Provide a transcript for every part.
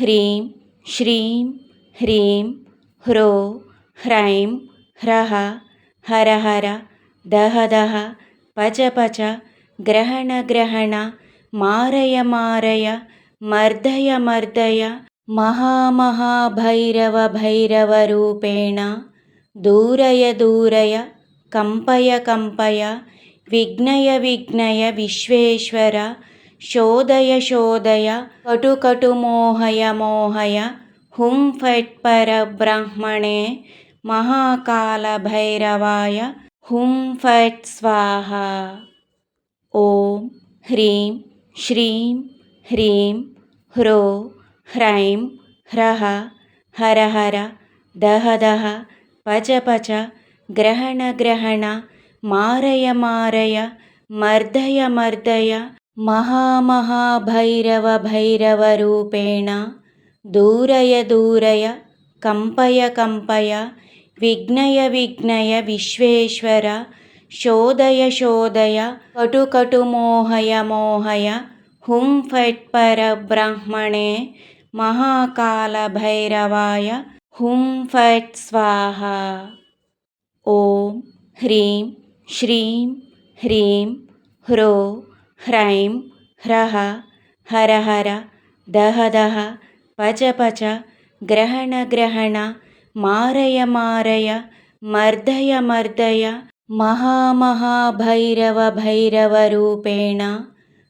ह्रीं श्रीं ह्रीं ह्रो ह्रैं ह्रः हर हर दह दह पच पच ग्रहण ग्रहण मारय मारय मर्दय मर्दय महामहाभैरवभैरवरूपेण दूरय दूरय कम्पय कम्पय विघ्नय विघ्नय विश्वेश्वर విశ్వేశ్వర శోదయ శోదయ కటు కటు మోహయ మోహయ హుం ఫట్ పరబ్రహ్మణే మహాకాల భైరవాయ హుం ఫట్ స్వాహ. ఓం హ్రీం శ్రీం హ్రీం హ్రో హ్రైం హ్రహ హర హర దహ దహ పచ పచ గ్రహణ గ్రహణ మారయ మారయ మర్దయ మర్దయ మహామహాభైరవ భైరవరూపేణ దూరయ దూరయ కంపయ కంపయ విఘ్నయ విఘ్నయ విశ్వేశ్వర శోదయ శోదయ కటు కటు మోహయ మోహయ హుం ఫట్ పరబ్రహ్మణే మహాకాల భైరవాయ హుం ఫట్ స్వాహ. ఓం హ్రైం హ్రహ హర హర దహ దహ పచ పచ గ్రహణ గ్రహణ మారయ మారయ మర్దయ మర్దయ మహామహాభైరవ భైరవరూపేణ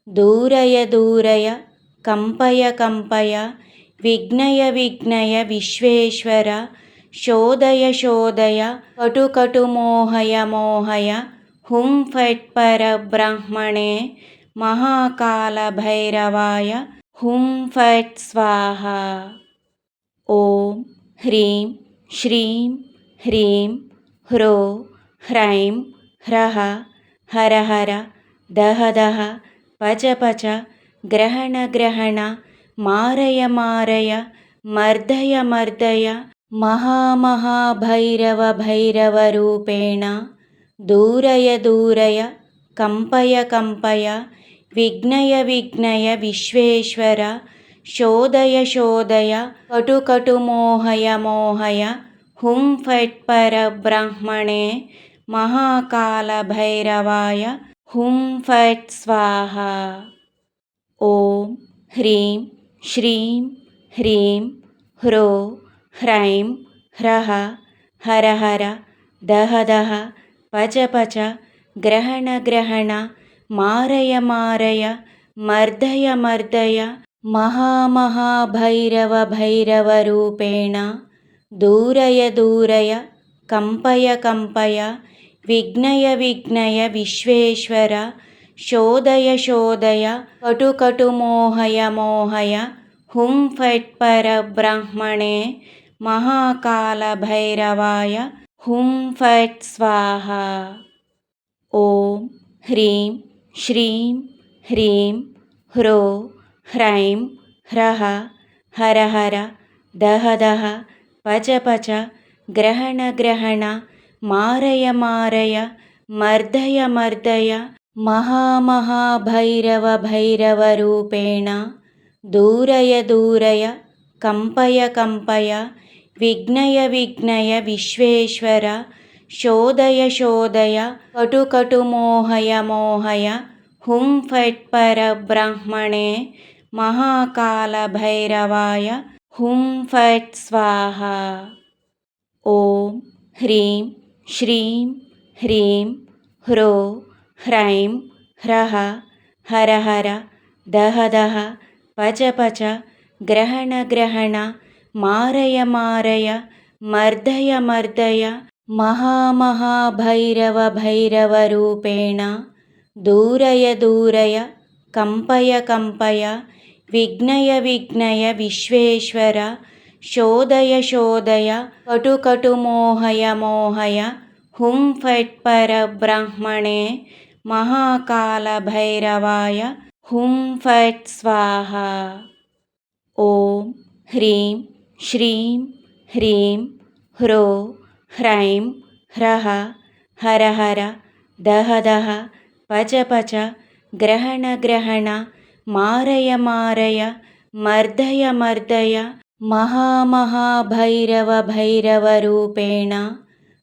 దూరయ దూరయ కంపయ కంపయ విఘ్నయ విఘ్నయ విశ్వేశ్వర శోదయ శోదయ కటు కటు మోహయ మోహయ హుం ఫట్ పరబ్రహ్మణే మహాకాల భైరవాయ హుం ఫట్ స్వాహ. ఓం హ్రీం శ్రీం హ్రీం హ్రో హ్రైం హ్రహ. హర హర దహ దహ పచ పచ గ్రహణ గ్రహణ మారయ మారయ మర్దయ మర్దయ మహామహాభైరవ భైరవరూపేణ దూరయ దూరయ కంపయ కంపయ विघ्नय विघ्नय विश्वेश्वर शोधय शोधय कटुकटुमोहय मोहय हुं फट् परब्रह्मणे महाकालभैरवाय हुं फट् स्वाहा। ॐ ह्रीं श्रीं ह्रीं ह्रो ह्रैं ह्रः हर हर दह दह पच पच ग्रहण ग्रहण మారయ మారయ మర్దయ మర్దయ మహామహాభైరవ భైరవ రూపేణ. దూరయ దూరయ కంపయ కంపయ విఘ్నయ విఘ్నయ విశ్వేశ్వర శోదయ శోదయ కటు కటు మోహయ మోహయ హుం ఫట్ పరబ్రహ్మణే మహాకాల భైరవాయ హుం ఫట్ స్వాహ. ఓం హ్రీం श्रीं ह्रीं ह्रो ह्रैं ह्रः हर हर दह दह पच पच ग्रहण ग्रहण मारय मारय मर्दय मर्दय महामहाभैरवभैरवरूपेण दूरय दूरय कम्पय कम्पय विघ्नय विघ्नय विश्वेश्वर విశ్వేశ్వర శోదయ శోదయ కటు కటు మోహయ మోహయ హుం ఫట్ పరబ్రహ్మణే మహాకాల భైరవాయ హుం ఫట్ స్వాహ. ఓం హ్రీం శ్రీం హ్రీం హ్రో హ్రైం హ్రహ హర హర దహ దహ పచ పచ గ్రహణ గ్రహణ మారయ మారయ మర్దయ మర్దయ మహామహాభైరవ భైరవరూపేణ దూరయ దూరయ కంపయ కంపయ విఘ్నయ విఘ్నయ విశ్వేశ్వర శోదయ శోదయ కటు కటు మోహయ మోహయ హుం ఫట్ పరబ్రహ్మణే మహాకాల భైరవాయ హుం ఫట్ స్వాహ. ఓం హ్రైం హ్రహ హర హర దహ దహ పచ పచ గ్రహణ గ్రహణ మారయ మారయ మర్దయ మర్దయ మహామహాభైరవ భైరవ రూపేణ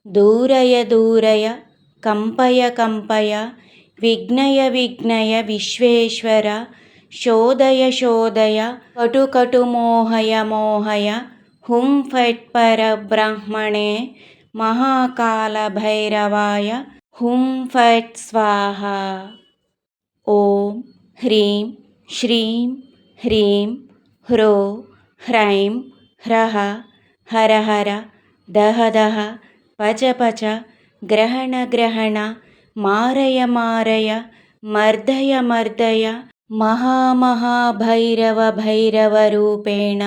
దూరయ దూరయ కంపయ కంపయ విఘ్నయ విఘ్నయ విశ్వేశ్వర శోధయ శోధయ కటుకటుమోహయ మోహయ హుం ఫట్ పరబ్రహ్మణే महाकालभैरवाय हुं फट् स्वाहा। ॐ ह्रीं श्रीं ह्रीं ह्रो ह्रैं ह्रः हर हर दह दह पच पच ग्रहण ग्रहण मारय मारय मर्दय मर्दय महामहाभैरवभैरवरूपेण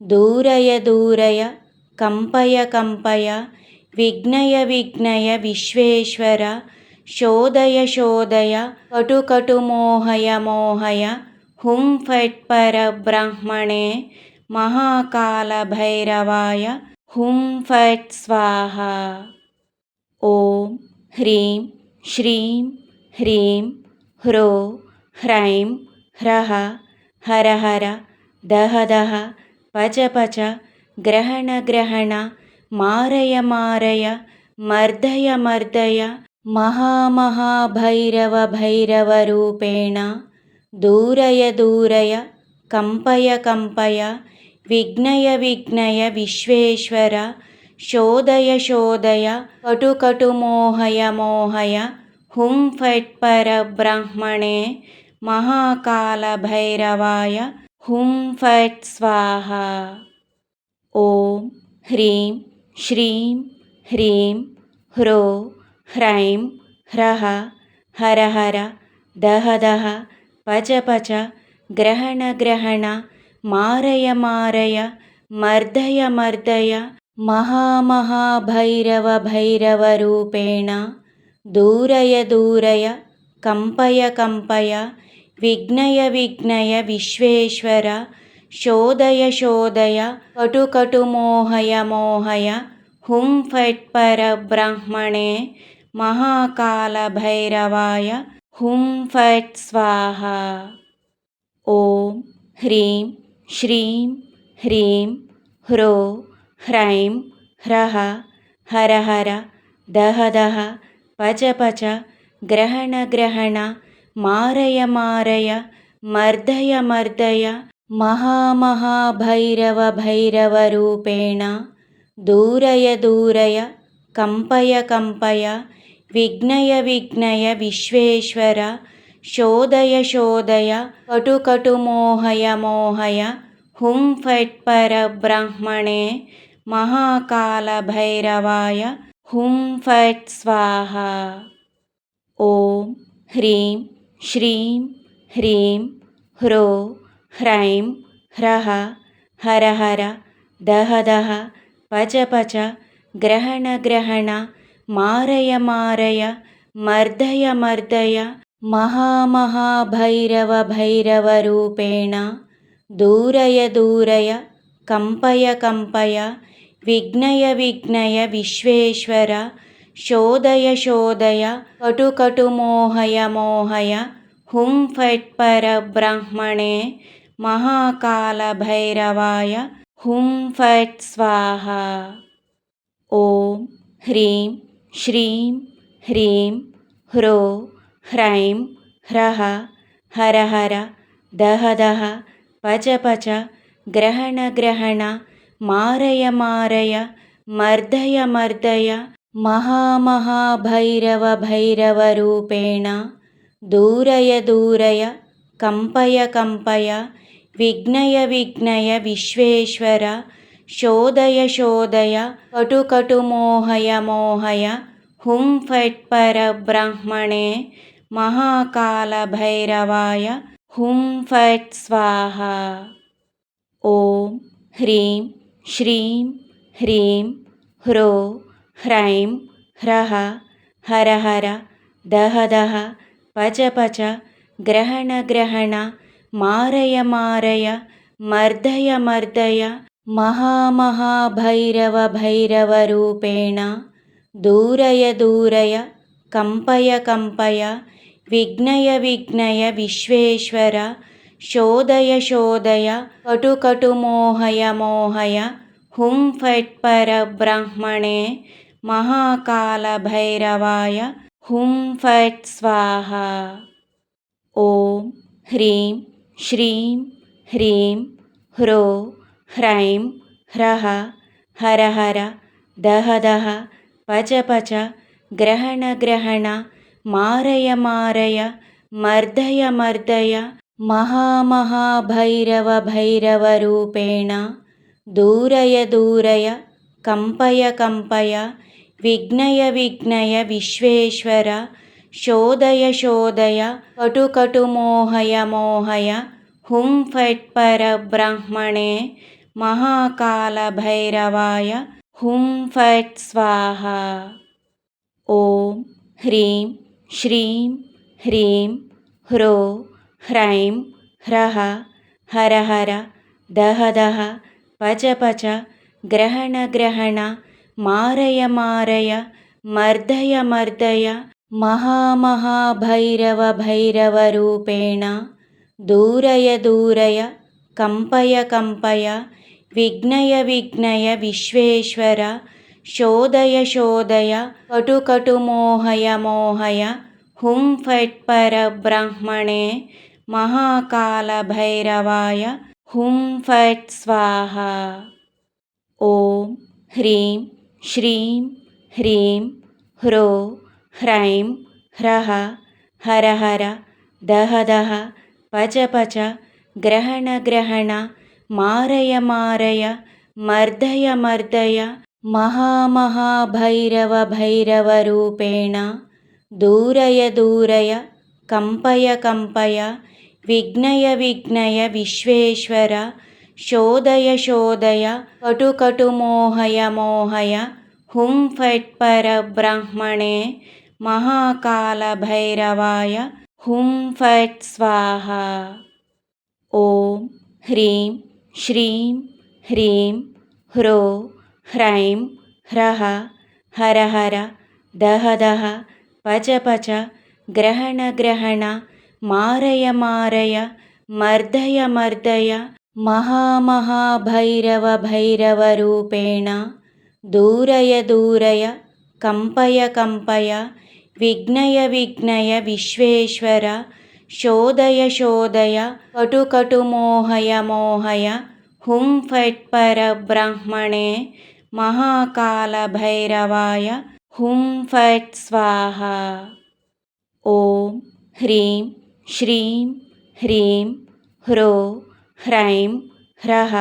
दूरय दूरय कम्पय कम्पय విఘ్నయ విఘ్నయ విశ్వేశ్వర శోధయ శోధయ కటుకటుమోహయ మోహయ హుం ఫట్ పరబ్రహ్మణే మహాకాల భైరవాయ హుం ఫట్ స్వాహ ఓం హ్రీం శ్రీం హ్రీం హ్రో హ్రైం హ్రహ హర హర దహ దహ పచ పచ గ్రహణ గ్రహణ మారయ మారయ మర్దయ మర్దయ మహామహాభైరవ భైరవ రూపేణ. దూరయ దూరయ కంపయ కంపయ విఘ్నయ విఘ్నయ విశ్వేశ్వర శోధయ శోధయ కటు కటు మోహయ మోహయ హుం ఫట్ పరబ్రహ్మణే మహాకాల భైరవాయ హుం ఫట్ స్వాహ. ఓం హ్రీం श्रीं ह्रीं ह्रो ह्रैं ह्रः हर हर दह दह पच पच ग्रहण ग्रहण मारय मारय मर्दय मर्दय महामहाभैरवभैरवरूपेण दूरय दूरय कम्पय कम्पय विघ्नय विघ्नय विश्वेश्वर శోధయ శోధయ కటు కటు మోహయ మోహయ హుం ఫట్ పరబ్రహ్మణే మహాకాల భైరవాయ హుం ఫట్ స్వాహ. ఓం హ్రీం శ్రీం హ్రీం హ్రో హ్రైం హ్రహ హర హర దహ దహ పచ పచ గ్రహణ గ్రహణ మారయ మారయ మర్దయ మర్దయ महामहाभैरवभैरवरूपेण दूरय दूरय कम्पय कम्पय विघ्नय विघ्नय विश्वेश्वर शोधय शोधय कटु कटु मोहय मोहय हुं फट् परब्रह्मणे महाकालभैरवाय हुं फट् स्वाहा ॐ ह्रीं श्रीं ह्रीं ह्रो హ్రైం హ్రహ హరహర దహదహ పచ పచ గ్రహణ గ్రహణ మారయ మారయ మర్దయ మర్దయ మహామహాభైరవ భైరవ రూపేణ దూరయ దూరయ కంపయ కంపయ విఘ్నయ విఘ్నయ విశ్వేశ్వర శోదయ శోధయ కటుకటుమోహయ మోహయ హుం ఫట్ పరబ్రహ్మణే మహాకాలభైరవాయ హుం ఫట్ స్వాహ. ఓం హ్రీం శ్రీం హ్రీం హ్రో హ్రైం హ్రహ. హర హర దహ దహ పచ పచ గ్రహణ గ్రహణ మారయ మారయ మర్దయ మర్దయ మహామహాభైరవ భైరవరూపేణ దూరయ దూరయ కంపయ కంపయ विघ्नय विघ्नय विश्वेश्वर शोधय शोधय कटु कटु मोहय मोहय हुं फट् परब्रह्मणे महाकालभैरवाय हुं फट् स्वाहा। ॐ ह्रीं श्रीं ह्रीं ह्रो ह्रैं ह्रः हर हर दह दह पच पच ग्रहण ग्रहण మారయ మారయ మర్దయ మర్దయ మహామహాభైరవ భైరవ రూపేణ. దూరయ దూరయ కంపయ కంపయ విఘ్నయ విఘ్నయ విశ్వేశ్వర శోధయ శోధయ కటు కటు మోహయ మోహయ హుం ఫట్ పరబ్రహ్మణే మహాకాల భైరవాయ హుం ఫట్ స్వాహ. ఓం హ్రీం श्रीं ह्रीं ह्रो ह्रैं ह्रः हर हर दह दह पच पच ग्रहण ग्रहण मारय मारय मर्दय मर्दय महामहाभैरवभैरवरूपेण दूरय दूरय कम्पय कम्पय विघ्नय विघ्नय विश्वेश्वर విఘ్నయ విశ్వేశ్వర శోదయ శోదయ కటు కటు మోహయ మోహయ హుం ఫట్ పరబ్రహ్మణే మహాకాల భైరవాయ హుం ఫట్ స్వాహ. ఓం హ్రీం శ్రీం హ్రీం హ్రో హ్రైం హ్రహ హర హర దహ దహ పచ పచ గ్రహణ గ్రహణ మారయ మారయ మర్దయ మర్దయ మహామహాభైరవ భైరవ రూపేణ దూరయ దూరయ కంపయ కంపయ విఘ్నయ విఘ్నయ విశ్వేశ్వర శోదయ శోదయ కటు కటు మోహయ మోహయ హుం ఫట్ పరబ్రహ్మణే మహాకాల భైరవాయ హుం ఫట్ స్వాహ. ఓం హ్రైం హ్రహ హర హర దహ దహ పచ పచ గ్రహణ గ్రహణ మారయ మారయ మర్దయ మర్దయ మహామహాభైరవ భైరవ రూపేణ దూరయ దూరయ కంపయ కంపయ విఘ్నయ విఘ్నయ విశ్వేశ్వర శోదయ శోదయ కటు కటు మోహయ మోహయ హుం ఫట్ పరబ్రహ్మణే మహాకాల భైరవాయ హుం ఫట్ స్వాహ. ఓం హ్రీం శ్రీం హ్రీం హ్రో హ్రైం హ్రహ. హర హర దహ దహ పచ పచ గ్రహణ గ్రహణ మారయ మారయ మర్దయ మర్దయ మహామహాభైరవ భైరవ రూపేణ. దూరయ దూరయ కంపయ కంపయ विघ्नयविघ्नय विश्वेश्वर शोधय शोधय कटुकटुमोहय मोहय हुं फट् परब्रह्मणे महाकालभैरवाय हुं फट् स्वाहा। ॐ ह्रीं श्रीं ह्रीं ह्रो ह्रैं ह्रः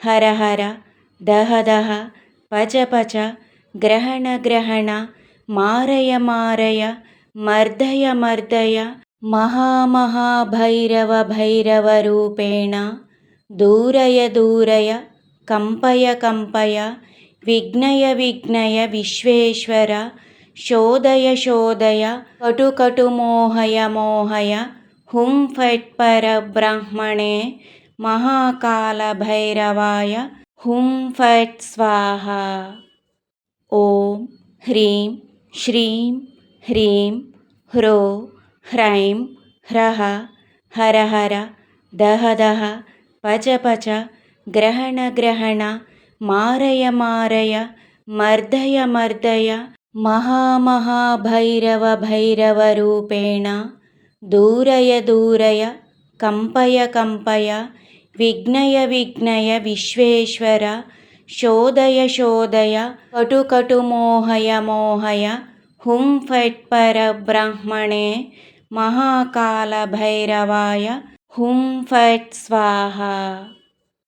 हर हर दह दह पच पच ग्रहण ग्रहण మారయ మారయ మర్దయ మర్దయ మహామహాభైరవ భైరవ రూపేణ. దూరయ దూరయ కంపయ కంపయ విఘ్నయ విఘ్నయ విశ్వేశ్వర శోదయ శోదయ కటు కటు మోహయ మోహయ హుం ఫట్ పరబ్రహ్మణే మహాకాల భైరవాయ హుం ఫట్ స్వాహ. ఓం హ్రీం श्रीं ह्रीं ह्रो ह्रैं ह्रः हर हर दह दह पच पच ग्रहण ग्रहण मारय मारय मर्दय मर्दय महामहाभैरवभैरवरूपेण दूरय दूरय कम्पय कम्पय विघ्नय विघ्नय विश्वेश्वर విఘ్నయ విశ్వేశ్వర శోదయ శోదయ కటు మోహయ మోహయ హుం ఫట్ పరబ్రహ్మణే మహాకాల భైరవాయ హుం ఫట్ స్వాహ.